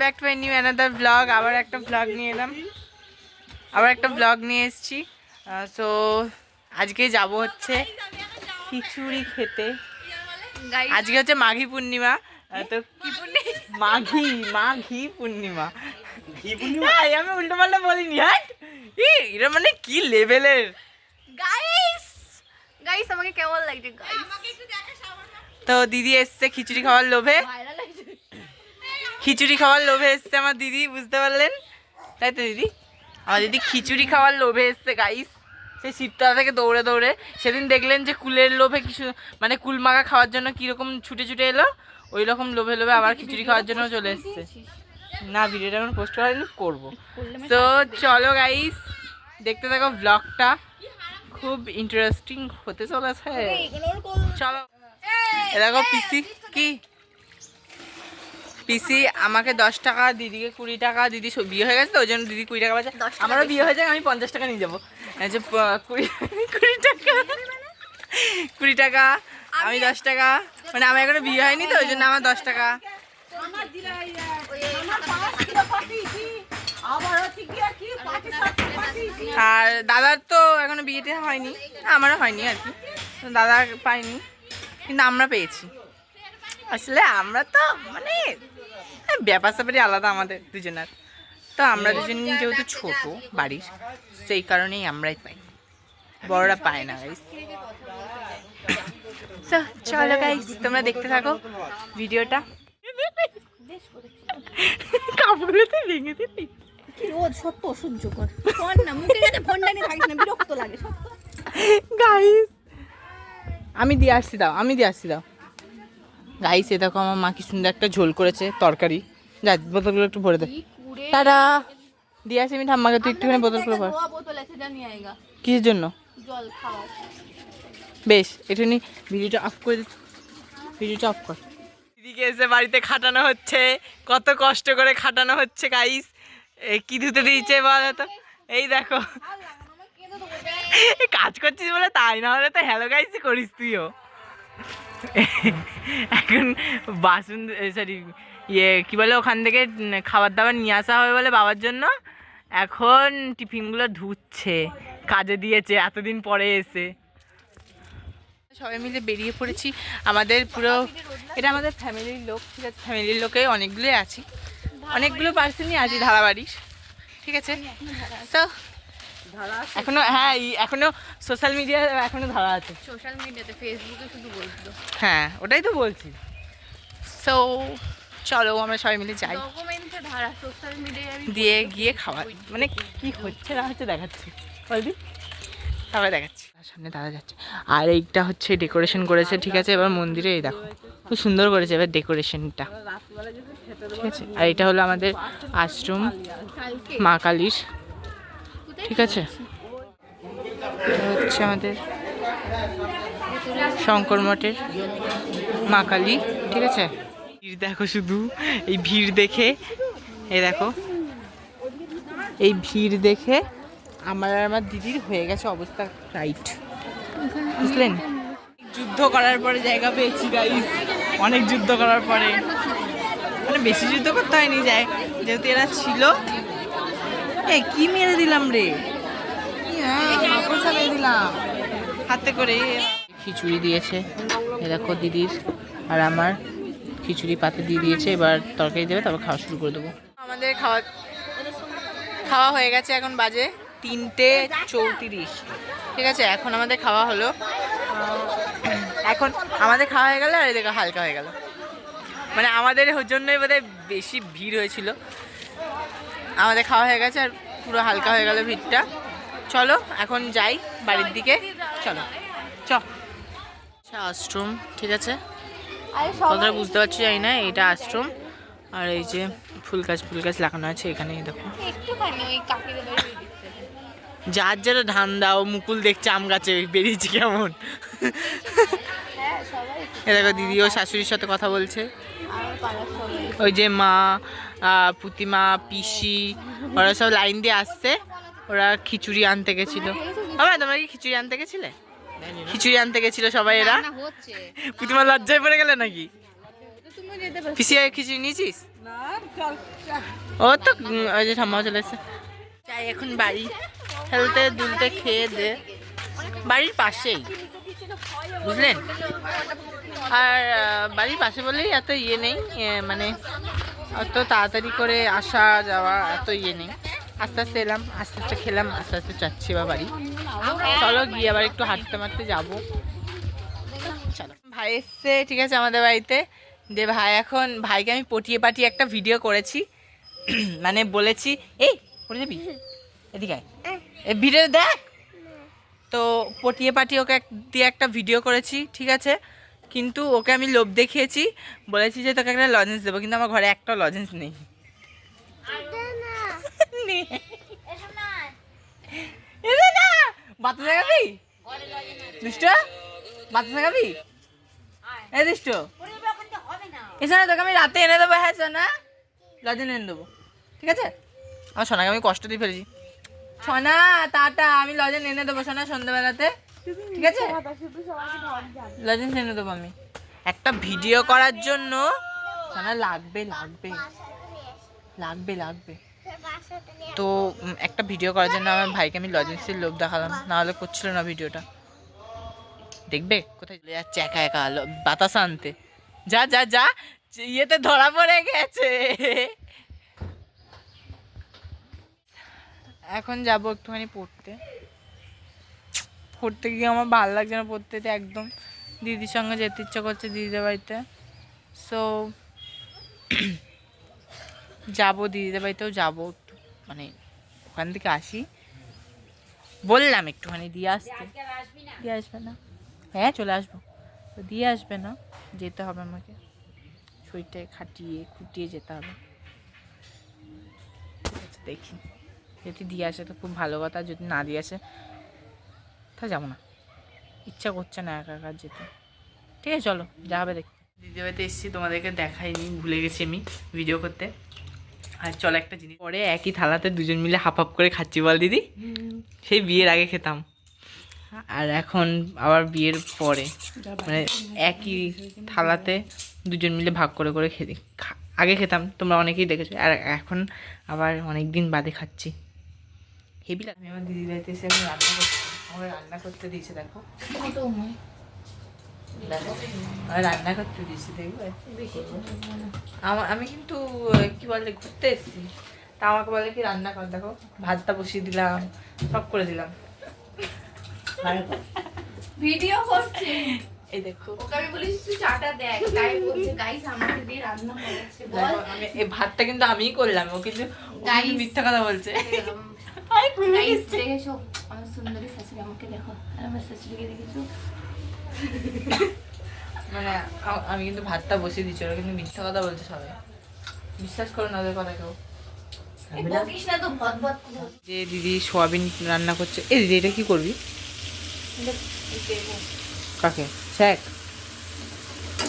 Back to my new another blog আবার একটা blog নিয়ে এলাম। আবার একটা ব্লগ নিয়ে এসেছি। সো আজকে যাব হচ্ছে খিচুড়ি খেতে। আজকে হচ্ছে মাঘী পূর্ণিমা। তো কি মাঘী মাঘী পূর্ণিমা। আমি উল্টো পাল্টা বলিনি হ্যাঁ এটা মানে কি লেভেলের গাইস গাইস আমাকে কেমন লাগছে গাইস তো দিদি এসছে খিচুড়ি খাওয়ার লোভে। খিচুড়ি খাওয়ার লোভে এসছে আমার দিদি বুঝতে পারলেন? তাই তো দিদি? আমার দিদি খিচুড়ি খাওয়ার লোভে এসছে গাইস সেই শিবতলা থেকে দৌড়ে দৌড়ে। সেদিন দেখলেন যে কুলের লোভে কিছু মানে কুল মাখা খাওয়ার জন্য কীরকম ছুটে ছুটে এলো ওই রকম লোভে লোভে আবার খিচুড়ি খাওয়ার জন্য চলে এসছে। না ভিডিওটা এখন পোস্ট করার করব। তো চলো গাইস দেখতে থাকো ব্লগটা খুব ইন্টারেস্টিং হতে চলেছে। চলো। এ দেখো পিসি কি? পিসি আমাকে দশ টাকা দিদিকে কুড়ি টাকা দিদি বিয়ে হয়ে গেছে তো ওই জন্য দিদি কুড়ি টাকা পাচ্ছে। আমারও বিয়ে হয়ে যাক আমি পঞ্চাশ টাকা নিয়ে যাব। এই যে কুড়ি কুড়ি টাকা। কুড়ি টাকা আমি দশ টাকা। মানে আমার এখনও বিয়ে হয়নি তো ওই জন্য আমার দশ টাকা। আর দাদার তো এখনও বিয়েতে হয়নি। আমারও হয়নি আর কি। তো দাদা পাইনি কিন্তু আমরা পেয়েছি। আসলে আমরা তো মানে ব্যাপার স্যাপারই আলাদা আমাদের দুজনের। তো আমরা দুজন যেহেতু ছোট বাড়ির সেই কারণেই আমরাই পাই। বড়রা পায় না গাইস চলো গাইস তোমরা দেখতে থাকো ভিডিওটা। কাপড়গুলোতে ভেঙে দিবি কি রোজ সত্য ফোন না মুখের কাছে ফোনটা নিয়ে থাকিস না বিরক্ত লাগে সত্য। গাইস আমি দিয়ে আসছি দাও আমি দিয়ে আসছি দাও। গাইস এ দেখো আমার মা কি সুন্দর একটা ঝোল করেছে তরকারি। যা বোতলগুলো একটু ভরে দে। তারা দিয়ে আসি আমি ঠাম্মাকে তুই একটুখানি বোতল করে ভর কিসের জন্য? বেশ একটুখানি ভিডিওটা অফ করে ভিডিওটা অফ কর। দিদিকে এসে বাড়িতে খাটানো হচ্ছে। কত কষ্ট করে খাটানো হচ্ছে গাইস কি ধুতে দিয়েছে বলো তো এই দেখো। কাজ করছিস বলে তাই না হলে তো হ্যালো গাইসই করিস তুইও। এখন বাসন সরি ইয়ে কী বলে ওখান থেকে খাবার দাবার নিয়ে আসা হবে বলে বাবার জন্য। এখন টিফিনগুলো ধুচ্ছে, কাজে দিয়েছে, এতদিন পরে এসে। সবাই মিলে বেরিয়ে পড়েছি। আমাদের পুরো, এটা আমাদের ফ্যামিলির লোক, ঠিক আছে? ফ্যামিলির লোকে অনেকগুলোই আছি। অনেকগুলো পার্সনই আছি ধারাবাড়ির। ঠিক আছে? তো এখনও হ্যাঁ এখনও সোশ্যাল মিডিয়া এখনও ধরা আছে। সোশ্যাল মিডিয়াতে ফেসবুকে শুধু বলছিল। হ্যাঁ ওটাই তো বলছি। সো চলো আমরা সবাই মিলে যাই। ধারা সোশ্যাল মিডিয়ায় দিয়ে গিয়ে খাওয়া মানে কি হচ্ছে না হচ্ছে দেখাচ্ছি। বলবি? তারপরে দেখাচ্ছি। সামনে দাদা যাচ্ছে। আর এইটা হচ্ছে ডেকোরেশন করেছে ঠিক আছে? এবার মন্দিরে এই দেখো খুব সুন্দর করেছে এবার ডেকোরেশনটা ঠিক আছে? আর এটা হলো আমাদের আশ্রম মা কালীর ঠিক আছে? হচ্ছে আমাদের শঙ্কর মঠের মা কালী, ঠিক আছে? ভিড় দেখো শুধু, এই ভিড় দেখে, এই দেখো, এই ভিড় দেখে আমার আর আমার দিদির হয়ে গেছে অবস্থা রাইট বুঝলেন? যুদ্ধ করার পরে জায়গা পেয়েছি গাইস অনেক যুদ্ধ করার পরে। মানে বেশি যুদ্ধ করতে হয়নি যায় যেহেতু এরা ছিল এই কি মেরে দিলাম রে? হ্যাঁ, দিলাম। হাতে করে খিচুড়ি দিয়েছে। এ দেখো দিদির আর আমার খিচুড়ি পাতে দিয়ে দিয়েছে। এবার তরকারি দেবে তারপর খাওয়া শুরু করে দেবো। আমাদের খাওয়া খাওয়া হয়ে গেছে এখন বাজে তিনটে চৌত্রিশ। ঠিক আছে এখন আমাদের খাওয়া হলো। এখন আমাদের খাওয়া হয়ে গেল আর এদিকে হালকা হয়ে গেল। মানে আমাদের জন্যই বোধহয় বেশি ভিড় হয়েছিল। আমাদের খাওয়া হয়ে গেছে আর পুরো হালকা হয়ে গেল ভিড়টা। চলো এখন যাই বাড়ির দিকে। চলো চ। আচ্ছা, আশ্রম ঠিক আছে? কথাটা বুঝতে পারছি জানি না এটা আশ্রম। আর এই যে ফুল গাছ ফুল গাছ লাগানো আছে এখানে দেখো। যার যারা ধান দাও মুকুল দেখছে আম গাছে বেরিয়েছি কেমন? দেখো দিদি ও শাশুড়ির সাথে কথা বলছে। ওই যে মা পুতিমা পিসি ওরা সব লাইন দিয়ে আসছে। ওরা খিচুড়ি আনতে গেছিল। বাবা তোমরা কি খিচুড়ি আনতে গেছিলে? খিচুড়ি আনতে গেছিল সবাই এরা? পুতিমা লজ্জায় পড়ে গেলে নাকি? পিসি খিচুড়ি নিয়েছিস? ও তো ওই যে ঠাম্মা চলে এসেছে। এখন বাড়ি। খেলতে দুলতে খেয়ে দে। বাড়ির পাশেই। বুঝলেন? আর বাড়ির পাশে বলেই এত ইয়ে নেই মানে অত তাড়াতাড়ি করে আসা যাওয়া এত ইয়ে নেই। আস্তে আস্তে এলাম, আস্তে আস্তে খেলাম, আস্তে আস্তে যাচ্ছি বা বাড়ি। চলো গিয়ে আবার একটু হাঁটতে মারতে যাব। চলো। ভাই এসছে, ঠিক আছে, আমাদের বাড়িতে। যে ভাই, এখন ভাইকে আমি পটিয়ে পাটিয়ে একটা ভিডিও করেছি। মানে বলেছি, এই, পড়ে যাবি? এদিকে। ভিডিও দেখ। তো পটিয়ে পাটিয়ে ওকে দিয়ে একটা ভিডিও করেছি ঠিক আছে? কিন্তু ওকে আমি লোভ দেখিয়েছি বলেছি যে তোকে একটা লজেন্স দেবো কিন্তু আমার ঘরে একটা লজেন্স নেই। নে। এনে না। বাতাসা খাবি দুষ্ট? বাতাসা খাবি এ দুষ্ট। এসে তোকে আমি রাতে এনে দেবো হ্যাঁ সোনা লজেন্স এনে দেবো। ঠিক আছে? আমার সোনাকে আমি কষ্ট দিয়ে ফেলেছি। সোনা টাটা, আমি লজেন এনে দেবো সোনা সন্ধ্যেবেলাতে। ঠিক আছে? লজেন্স এনে দেবো আমি। একটা ভিডিও করার জন্য সোনা লাগবে লাগবে। লাগবে লাগবে। তো একটা ভিডিও করার জন্য আমার ভাইকে আমি লজেন্সের লোভ দেখালাম। না হলে করছিল না ভিডিওটা। দেখবে? কোথায় চলে যাচ্ছে একা একা? বাতাস আনতে। যা যা যা, ইয়েতে ধরা পড়ে গেছে। এখন যাব একটুখানি পড়তে। পড়তে গিয়ে আমার ভালো লাগছে না পড়তে একদম দিদির সঙ্গে যেতে ইচ্ছা করছে দিদিদের বাড়িতে। সো যাব, দিদিদের বাড়িতেও যাব একটু মানে ওখান থেকে আসি। বললাম একটুখানি, দিয়ে আসতে। দিয়ে আসবে না? হ্যাঁ চলে আসব। তো দিয়ে আসবে না? যেতে হবে আমাকে। শরীরটাকে খাটিয়ে, খুটিয়ে যেতে হবে। দেখি। যদি দিয়ে আসে, তো খুব ভালো কথা। যদি না দিয়ে আসে, তা যাব না। ইচ্ছা করছে না একা একা যেতে। ঠিক আছে, চলো, যা হবে দেখ। দিদি বাড়িতে এসেছি, তোমাদেরকে দেখাইনি, ভুলে গেছি আমি ভিডিও করতে। আর চলো একটা জিনিস। পরে একই থালাতে দুজন মিলে হাফ হাফ করে খাচ্ছি, বল দিদি? সেই বিয়ের আগে খেতাম। আর এখন আবার বিয়ের পরে। মানে একই থালাতে দুজন মিলে ভাগ করে করে খেতে আগে খেতাম, তোমরা অনেকেই দেখেছ। আর এখন আবার অনেক দিন বাদে খাচ্ছি। হেভি লাগে। আমি আমার দিদির বাড়িতে এসে আমি রান্না করছি। আমার রান্না করতে দিয়েছে দেখো। দেখো রান্না করতে দিয়েছে দেখবে? আমার আমি কিন্তু কি বলে ঘুরতে এসেছি। তা আমাকে বলে কি রান্না কর দেখো ভাতটা বসিয়ে দিলাম সব করে দিলাম। ভিডিও করছে। এই দেখো। ওকে আমি বলিস তুই চাটা দেখ। তাই বলছে গাইস আমাকে দিয়ে রান্না করেছে। বল। আমি এই ভাতটা কিন্তু আমিই করলাম। ও কিন্তু মিথ্যা কথা বলছে। আই ভুলে গেছি। দেখেছ আমার সুন্দরী শাশুড়ি আমাকে দেখো আমার শাশুড়িকে দেখেছ মানে আমি কিন্তু ভাতটা বসিয়ে দিচ্ছি ওরা কিন্তু মিথ্যা কথা বলছে সবাই বিশ্বাস করো না ওদের কথা কেউ যে দিদি সোয়াবিন রান্না করছে এই দিদি এটা কি করবি? কাকে?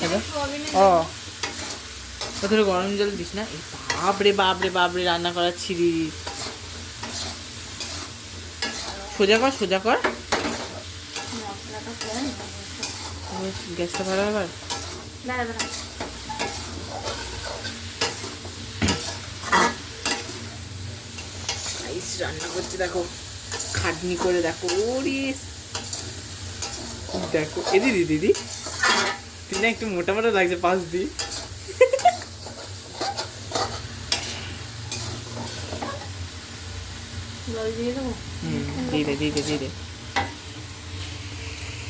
এবার ও। প্রথমে গরম জল দিস না? বাপরে বাপরে বাপরে রান্না করার ছিড়ি। সোজা কর সোজা কর। গ্যাসটা ভালো আবার রান্না করছে দেখো। খাটনি করে দেখো ওরে। দেখো এ দিদি দিদি। তুই না একটু মোটা মোটা লাগছে পাশ দিয়ে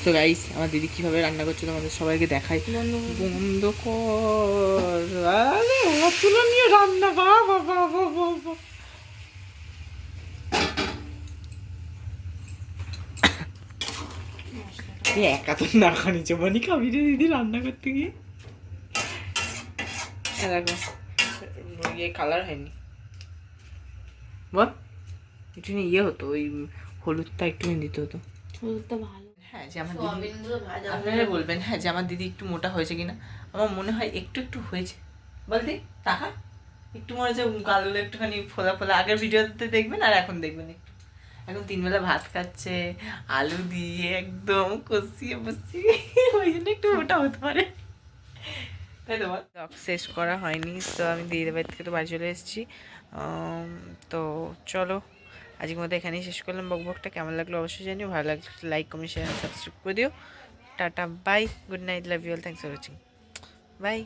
তো গাইস আমার দিদি কীভাবে রান্না করছে তোমাদের সবাইকে দেখাই। বন্ধ কর। রান্না বাবা একা তো না খানি চবানি খাবি রে দিদি রান্না করতে গিয়ে। দেখো ইয়ে কালার হয়নি। বল। একটু ইয়ে হতো ওই হলুদটা একটু দিতে হতো। হলুদটা ভালো। হ্যাঁ যে আমার দিদি আপনারা বলবেন হ্যাঁ যে আমার দিদি একটু মোটা হয়েছে কিনা। আমার মনে হয় একটু একটু হয়েছে। বলতে টাকা একটু মনে হচ্ছে গালগুলো একটুখানি ফোলা ফোলা। আগের ভিডিওতে দেখবেন আর এখন দেখবেন একটু। এখন তিনবেলা ভাত খাচ্ছে আলু দিয়ে একদম কষিয়ে বসিয়ে ওই জন্য একটু মোটা হতে পারে। ব্লগ শেষ করা হয়নি তো আমি দিদির বাড়ি থেকে তো বাড়ি চলে এসেছি। তো চলো। আজকের মতো এখানেই শেষ করলাম। বকবকটা কেমন লাগল অবশ্যই জানিও। ভালো লাগলে লাইক কমেন্ট শেয়ার সাবস্ক্রাইব করে দিও। Tata bye good night love you all thanks for watching bye